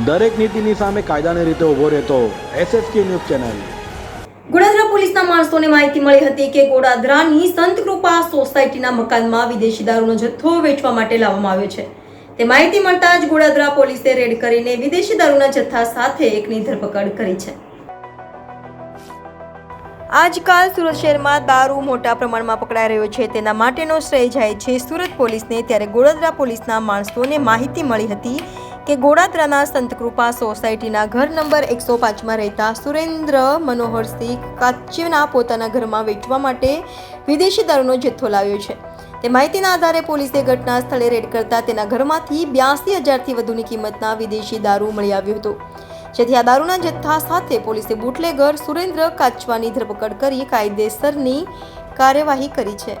દરેક નીતિની સામે કાયદાની રીતે ઊભો રહેતો એસએસકે ન્યૂઝ ચેનલ. ગોડાદરા પોલીસના માણસોને માહિતી મળી હતી કે ગોડાદરાની સંત કૃપા સોસાયટીના મકાનમાં વિદેશી દારૂનો જથ્થો વેચવા માટે લાવવામાં આવ્યો છે. તે માહિતી મળતા જ ગોડાદરા પોલીસે રેડ કરીને વિદેશી દારૂના જથ્થા સાથે એકની ધરપકડ કરી છે. આજકાલ સુરત શહેરમાં દારૂ મોટા પ્રમાણમાં પકડાઈ રહ્યો છે. તેના માટેનો શ્રેય જાય છે સુરત પોલીસને. ત્યારે ગોડાદરા પોલીસના માણસોને માહિતી મળી હતી કે ગોડાદરાના સંતકૃપા સોસાયટીના ઘર નંબર એકસો પાંચમાં રહેતા સુરેન્દ્ર મનોહરસિંહ કાચ્યના પોતાના ઘરમાં વેચવા માટે વિદેશી દારૂનો જથ્થો લાવ્યો છે. તે માહિતીના આધારે પોલીસે ઘટના સ્થળે રેડ કરતા તેના ઘરમાંથી બ્યાસી હજારથી વધુની કિંમતના વિદેશી દારૂ મળી આવ્યો હતો. જેથી આ દારૂના જથ્થા સાથે પોલીસે બુટલેગર સુરેન્દ્ર કાચવાની ધરપકડ કરી કાયદેસરની કાર્યવાહી કરી છે.